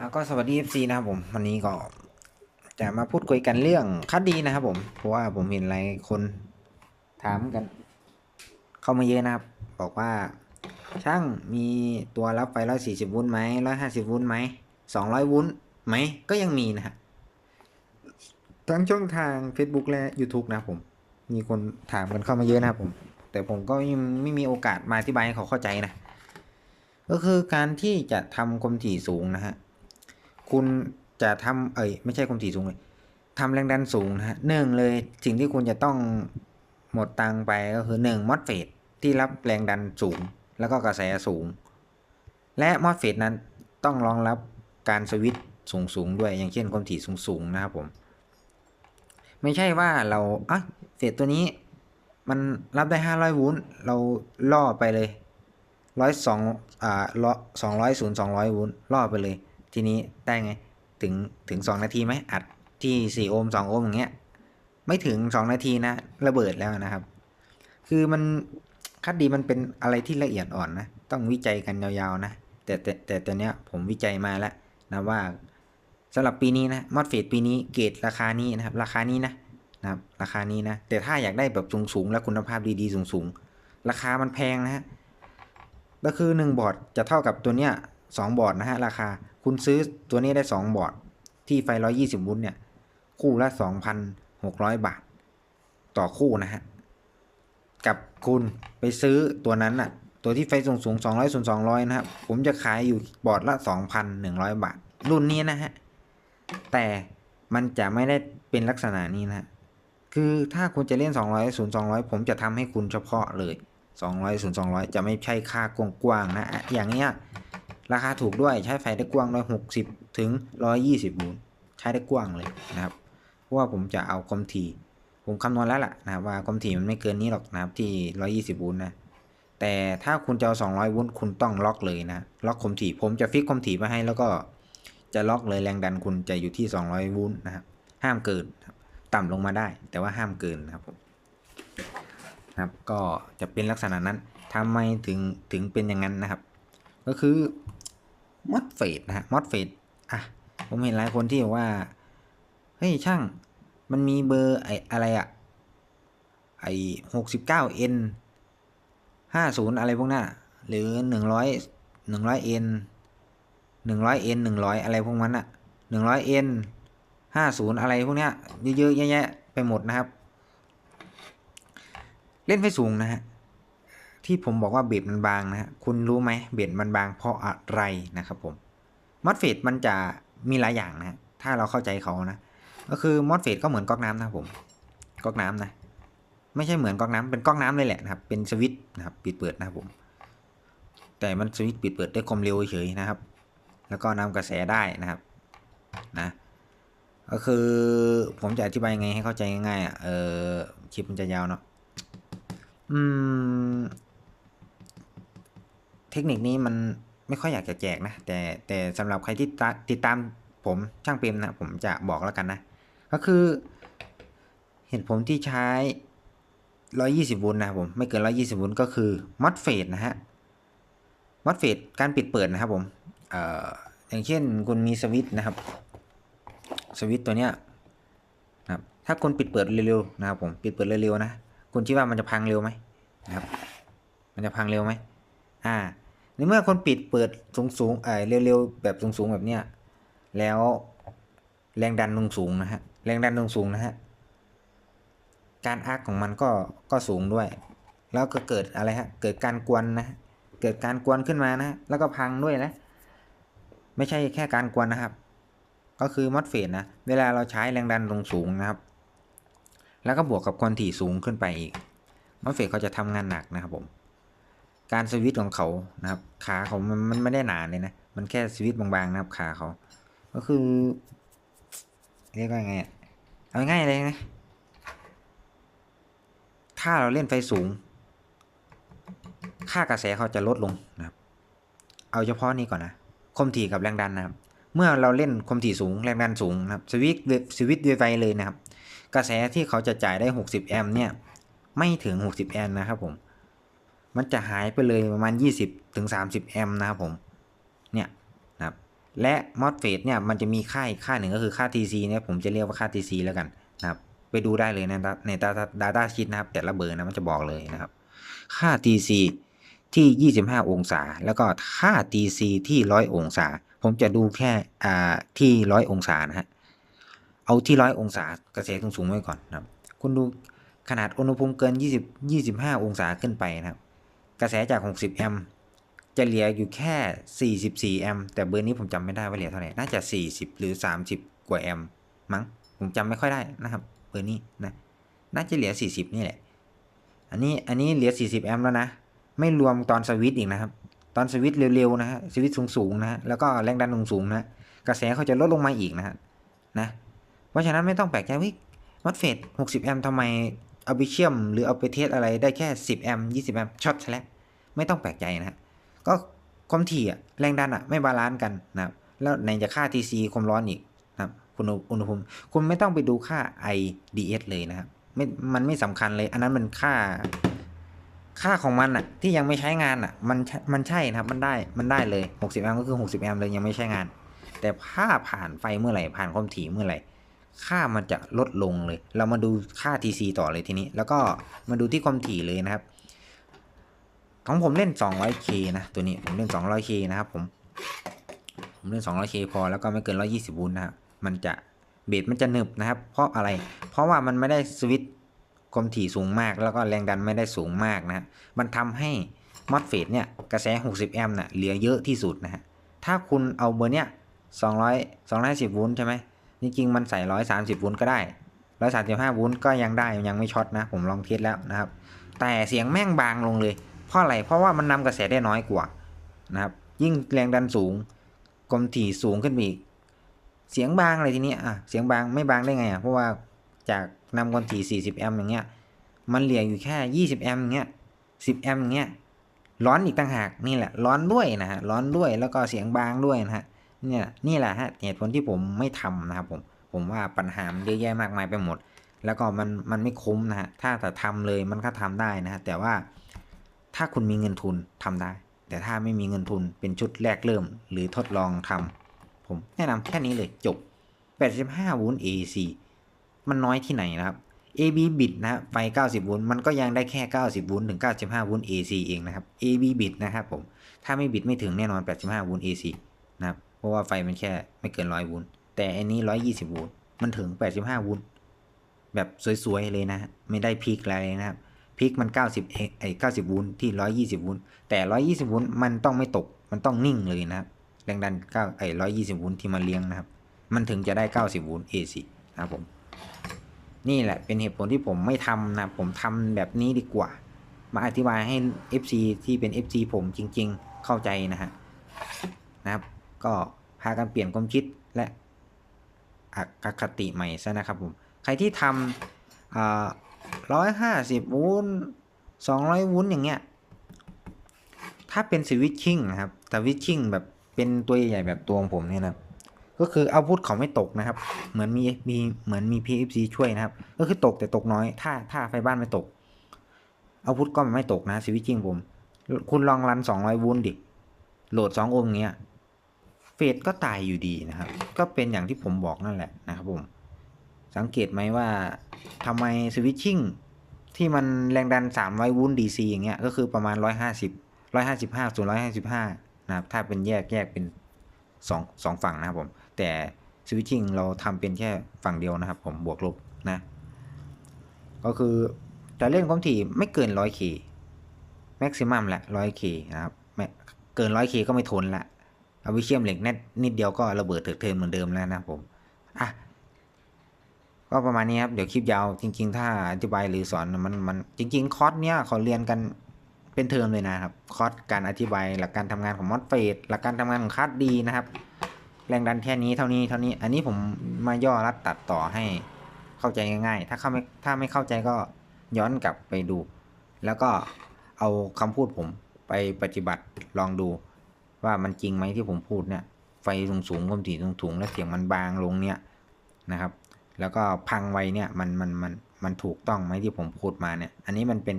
แล้วก็สวัสดี FC นะครับผมวันนี้ก็จะมาพูดคุยกันเรื่องคดีนะครับผม เพราะว่าผมเห็นหลายคนถามกัน เข้ามาเยอะนะครับ บอกว่า ช่างมีตัวรับไฟร้อยสี่สิบวุ้นไหมร้อยห้าสิบวุ้นไหมสองร้อยวุ้นไหมก็ยังมีนะฮะทั้งช่องทาง Facebook และ YouTube นะครับผม มีคนถามกันเข้ามาเยอะนะครับผม แต่ผมก็ยังไม่มีโอกาสมาอธิบายให้เขาเข้าใจนะ ก็คือการที่จะทำความถี่สูงนะฮะ คุณจะทำเอ้ยไม่ใช่ความถี่สูงเลยทำแรงดันสูงนะฮะหนึ่งเลยสิ่งที่คุณจะต้องหมดตังไปก็คือหนึ่งมอสเฟตที่รับแรงดันสูง แล้วก็กระแสสูง และมอสเฟตนั้นต้องรองรับการสวิตช์สูงสูงด้วยอย่างเช่นความถี่สูงสูงนะครับผม ไม่ใช่ว่าเราอะเฟตตัวนี้ มันรับได้ 500 โวลต์เราล่อไปเลยร้อยสองอ่าล่อสองร้อยศูนย์สองร้อยโวลต์ล่อไปเลย ทีนี้ได้ไงถึงถึง2นาทีไหมอัดที่4โอห์ม2โอห์มอย่างเงี้ยไม่ถึง2นาทีนะระเบิดแล้วนะครับ คือมันคัดดีมันเป็นอะไรที่ละเอียดอ่อนนะต้องวิจัยกันยาวๆนะแต่แต่แต่ตัวเนี้ยผมวิจัยมาแล้วนะว่าสำหรับปีนี้นะมอดเฟดปีนี้เกรดราคานี้นะครับ ราคานี้นะนะครับราคานี้นะ แต่ถ้าอยากได้แบบสูงๆและคุณภาพดีๆสูงๆ ราคามันแพงนะฮะก็คือ 1 บอร์ดจะเท่ากับตัวเนี้ยสองบอร์ดนะฮะราคา คุณซื้อตัวนี้ได้ 2 บอร์ดที่ไฟ 120วุลต์เนี่ย คู่ละ 2,600 บาท ต่อคู่นะฮะ กับคุณไปซื้อตัวนั้นน่ะตัวที่ไฟสูงสูง200ส่วน200 นะครับ ผมจะขายอยู่บอร์ดละ 2,100 บาท รุ่นนี้นะฮะ แต่มันจะไม่ได้เป็นลักษณะนี้นะ คือถ้าคุณจะเล่น 200ศูนย์200 ผมจะทำให้คุณเฉพาะเลย 200ศูนย์200 จะไม่ใช่ค่ากว้างๆนะ อย่างเนี้ย ราคาถูกด้วยใช้ไฟได้กว้างร้อยหกสิบถึงร้อยยี่สิบโวลต์ใช้ได้กว้างเลยนะครับ เพราะว่าผมจะเอาความถี่ผมคำนวณแล้วล่ะนะครับว่าความถี่มันไม่เกินนี้หรอกนะครับที่ร้อยี่สิบโวลต์นะแต่ถ้าคุณจะเอาสองร้อยโวลต์คุณต้องล็อกเลยนะล็อกความถี่ผมจะฟิกความถี่มาให้แล้วก็จะล็อกเลยแรงดันคุณจะอยู่ที่สองร้อยโวลต์นะครับ ห้ามเกินต่ำลงมาได้ แต่ว่าห้ามเกินนะครับผมนะครับก็จะเป็นลักษณะนั้นทำไมถึงถึงเป็นอย่างนั้นนะครับ ก็คือ มอดเฟดนะฮะมอดเฟดอะผมเห็นหลายคนที่บอกว่า เฮ้ยช่างมันมีเบอร์ไออะไรอะไอหกสิบเก้าเอ็นห้าศูนย์อะไรพวกนั้นหรือหนึ่งร้อยหนึ่งร้อยเอ็นหนึ่งร้อยเอ็นหนึ่งร้อยอะไรพวกนั้นอะหนึ่งร้อยเอ็นห้าศูนย์อะไรพวกเนี้ยเยอะๆแยะๆไปหมดนะครับ เล่นไฟสูงนะฮะ ที่ผมบอกว่าเบสมันบางนะคุณรู้ไหมเบสมันบางเพราะอะไรนะครับผมมอสเฟตมันจะมีหลายอย่างนะถ้าเราเข้าใจเขานะ ก็คือมอสเฟตก็เหมือนก๊อกน้ำนะผมก๊อกน้ำนะ ไม่ใช่เหมือนก๊อกน้ำเป็นก๊อกน้ำเลยแหละนะครับ เป็นสวิตช์นะครับ ปิดเปิดนะครับผม แต่มันสวิตช์ปิดเปิดได้ความเร็วเฉยนะครับ แล้วก็นำกระแสได้นะครับนะก็คือผมจะอธิบายยังไงให้เข้าใจง่ายๆอะเออคลิปมันจะยาวเนาะอืม เทคนิคนี้มันไม่ค่อยอยากจะแจกนะ แต่แต่สำหรับใครที่ติดตามผมช่างเปรมนะ ผมจะบอกแล้วกันนะ ก็คือเหตุผลที่ใช้ 120โวลต์นะครับผม ไม่เกิน 120โวลต์ก็คือมอสเฟตนะฮะมอสเฟตการปิดเปิดนะครับผมเอ่ออย่างเช่นคุณมีสวิตช์นะครับ สวิตช์ตัวเนี้ยนะครับถ้าคุณปิดเปิดเร็วๆนะครับผมปิดเปิดเร็วๆนะ คุณคิดว่ามันจะพังเร็วไหมนะครับ มันจะพังเร็วไหม อ่าในเมื่อคนปิดเปิดสูงสูงๆเออเร็วๆแบบสูงสูงๆแบบเนี้ยแล้วแรงดันลงสูงนะฮะแรงดันลงสูงนะฮะการอาร์คของมันก็ก็สูงด้วย แล้วก็เกิดอะไรฮะเกิดการกวนนะเกิดการกวนขึ้นมานะแล้วก็พังด้วยนะไม่ใช่แค่การกวนนะครับ ก็คือมอสเฟตนะเวลาเราใช้แรงดันลงสูงนะครับ แล้วก็บวกกับความถี่สูงขึ้นไปอีกมอสเฟตเขาจะทำงานหนักนะครับผม การสวิตของเขานะครับ ขาเขามันมันไม่ได้หนาเลยนะ มันแค่สวิตบางๆนะครับขาเขา ก็คือ เรียกว่าไงอะเอาง่ายเลยนะ ถ้าเราเล่นไฟสูง ค่ากระแสเขาจะลดลงนะครับ เอาเฉพาะนี้ก่อนนะคมถี่กับแรงดันนะครับ เมื่อเราเล่นคมถี่สูงแรงดันสูงนะครับสวิตสวิตช์ไฟเลยนะครับ กระแสที่เขาจะจ่ายได้ 60 แอมป์เนี่ย ไม่ถึง 60 แอมป์นะครับผม มันจะหายไปเลยประมาณ 20ถึง30 แอมป์นะครับผม เนี่ยนะครับ และมอสเฟตเนี่ยมันจะมีค่าอีกค่าหนึ่งก็คือค่า TC เนี่ยผมจะเรียกว่าค่า TC แล้วกันนะครับ ไปดูได้เลยในใน Data Data Sheet นะครับ แต่ละเบอร์นะมันจะบอกเลยนะครับ ค่า TC ที่ 25 องศา แล้วก็ค่า TC ที่ 100 องศา ผมจะดูแค่อ่าที่ 100 องศานะฮะ เอาที่ 100 องศากระแสสูงๆไว้ก่อนนะครับ คุณดูขนาดอุณหภูมิเกิน 20 25 องศาขึ้นไปนะครับ กระแสจาก 60 แอมป์จะเหลืออยู่แค่ 44 แอมป์แต่เบอร์นี้ผมจำไม่ได้ว่าเหลือเท่าไหร่ น่าจะ 40 หรือ 30 กว่าแอมป์มั้ง ผมจำไม่ค่อยได้นะครับ เบอร์นี้นะ น่าจะเหลือ 40 นี่แหละ อันนี้ อันนี้เหลือ 40 แอมป์แล้วนะ ไม่รวมตอนสวิตช์อีกนะครับ ตอนสวิตช์เร็วๆนะฮะ สวิตช์สูงๆนะฮะ แล้วก็แรงดันสูงๆนะ กระแสเขาจะลดลงมาอีกนะฮะ นะ เพราะฉะนั้นไม่ต้องแปลกใจว่าวัดเฟส60 แอมป์ทำไม เอาไปเชื่อมหรือเอาไปเทสอะไรได้แค่ 10 แอมป์20 แอมป์ช็อตซะแล้วไม่ต้องแปลกใจนะฮะก็ความถี่อะแรงดันอะไม่บาลานซ์กันนะครับแล้วไหนจะค่า TC ความร้อนอีกนะครับคุณอุณหภูมิคุณไม่ต้องไปดูค่า IDS เลยนะครับไม่มันไม่สำคัญเลย อันนั้นมันค่า ค่าของมันอะที่ยังไม่ใช้งานอะมันมันใช่นะครับมันได้มันได้เลย 60 แอมป์ก็คือ 60 แอมป์เลยยังไม่ใช้งาน แต่ถ้าผ่านไฟเมื่อไหร่ผ่านความถี่เมื่อไหร่ ค่ามันจะลดลงเลย เรามาดูค่า TC ต่อเลยทีนี้ แล้วก็มาดูที่ความถี่เลยนะครับ ของผมเล่น 200K นะ ตัวนี้ผมเล่น 200K นะครับผม ผมเล่น 200K พอแล้วก็ไม่เกิน 120โวลต์นะครับ มันจะเบสมันจะหนึบนะครับ เพราะอะไร เพราะว่ามันไม่ได้สวิตช์ความถี่สูงมาก แล้วก็แรงดันไม่ได้สูงมากนะมันทำให้มอสเฟตเนี่ยกระแส 60 แอมป์น่ะเหลือเยอะที่สุดนะฮะ ถ้าคุณเอาเบอร์เนี้ย200 250โวลต์ใช่ไหม จริงๆมันใส่130โวลต์ก็ได้135โวลต์ก็ยังได้ยังไม่ช็อตนะ ผมลองเทสแล้วนะครับ แต่เสียงแม่งบางลงเลย เพราะอะไร เพราะว่ามันนำกระแสได้น้อยกว่านะครับ ยิ่งแรงดันสูงความถี่สูงขึ้นไปอีก เสียงบางอะไรทีนี้อะเสียงบางไม่บางได้ไงอะเพราะว่าจากนำความถี่40แอมป์อย่างเงี้ยมันเหลืออยู่แค่20แอมป์อย่างเงี้ย10แอมป์อย่างเงี้ยร้อนอีกต่างหากนี่แหละ ร้อนด้วยนะฮะร้อนด้วยแล้วก็เสียงบางด้วยนะฮะ เนี่ยนี่แหละฮะเหตุผลที่ผมไม่ทำนะครับผมผมว่าปัญหามันเยอะแยะมากมายไปหมด แล้วก็มันมันไม่คุ้มนะฮะถ้าแต่ทำเลยมันก็ทำได้นะฮะแต่ว่าถ้าคุณมีเงินทุนทำได้ แต่ถ้าไม่มีเงินทุนเป็นชุดแรกเริ่ม หรือทดลองทำผมแนะนำแค่นี้เลยจบ 85โวลต์ AC มันน้อยที่ไหนนะครับ AB บิตนะฮะไฟ90โวลต์มันก็ยังได้แค่ 90โวลต์ถึง 95โวลต์ AC เองนะครับ AB บิตนะครับผมถ้าไม่บิตไม่ถึงแน่นอน 85โวลต์ AC นะครับ เพราะว่าไฟมันแค่ไม่เกิน100โวลต์แต่อันนี้120โวลต์มันถึง85โวลต์แบบสวยๆเลยนะ ไม่ได้พีคอะไรเลยนะครับพีคมัน90เอไอ้90โวลต์ที่120โวลต์แต่120โวลต์มันต้องไม่ตกมันต้องนิ่งเลยนะครับแรงดัน9ไอ้120โวลต์ที่มาเลี้ยงนะครับ มันถึงจะได้90โวลต์ AC นะครับผมนี่แหละเป็นเหตุผลที่ผมไม่ทำนะผมทำแบบนี้ดีกว่า มาอธิบายให้ FC ที่เป็น FC ผมจริง ๆ เข้าใจนะฮะนะครับ ก็พากันเปลี่ยนความคิดและอคติใหม่ซะนะครับผมใครที่ทำร้อยห้าสิบวูนสองร้อยวูนอย่างเงี้ยถ้าเป็นสวิตชิ่งนะครับแต่วิตชิ่งแบบเป็นตัวใหญ่ๆแบบตัวของผมเนี่ยนะก็คือเอาพุทเขาไม่ตกนะครับ เหมือนมีมีเหมือนมี PFC ช่วยนะครับ ก็คือตกแต่ตกน้อย ถ้าถ้าไฟบ้านไม่ตก เอาพุทก็ไม่ตกนะสวิตชิ่งผม คุณลองรันสองร้อยวูนดิโหลดสองโองค์เงี้ย ฟสก็ตายอยู่ดีนะครับ ก็เป็นอย่างที่ผมบอกนั่นแหละนะครับผม สังเกตไหมว่าทำไมสวิตชิ่งที่มันแรงดัน300โวลต์ DC อย่างเงี้ยก็คือประมาณ 150 155ส่วน155 นะครับ ถ้าเป็นแยกแยกเป็น2 2ฝั่งนะครับผม แต่สวิตชิ่งเราทำเป็นแค่ฝั่งเดียวนะครับผมบวกลบนะ ก็คือจะเล่นความถี่ไม่เกิน 100K แม็กซิมัมแหละ 100K นะครับ เกิน 100K ก็ไม่ทนละ เอาไปเชื่อมเหล็กแน่นิดเดียวก็ระเบิดเถิดเทินเหมือนเดิมแล้วนะผมอะก็ประมาณนี้ครับ เดี๋ยวคลิปยาวจริง ๆ ถ้าอธิบายหรือสอนมันมันจริง ๆ คอร์สเนี้ยเขาเรียนกันเป็นเทอมเลยนะครับ คอร์สการอธิบายหลักการทำงานของมอสเฟตหลักการทำงานของคาดดีนะครับ แรงดันแค่นี้เท่านี้เท่านี้ อันนี้ผมมาย่อรัดตัดต่อให้เข้าใจง่ายๆ ถ้าเข้าไม่ถ้าไม่เข้าใจก็ย้อนกลับไปดู แล้วก็เอาคำพูดผมไปปฏิบัติลองดู ว่ามันจริงไหมที่ผมพูดเนี่ยไฟสูงสูงความถี่สูงสูงแล้วเสียงมันบางลงเนี่ยนะครับ แล้วก็พังไวเนี่ยมันมันมันมันถูกต้องไหมที่ผมพูดมาเนี่ย อันนี้มันเป็น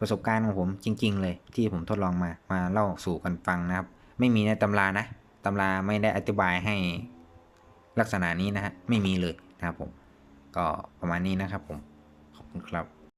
ประสบการณ์ของผมจริง ๆ เลยที่ผมทดลองมามาเล่าสู่กันฟังนะครับ ไม่มีในตำรานะตำราไม่ได้อธิบายให้ลักษณะนี้นะฮะไม่มีเลยนะครับผมก็ประมาณนี้นะครับผมขอบคุณครับ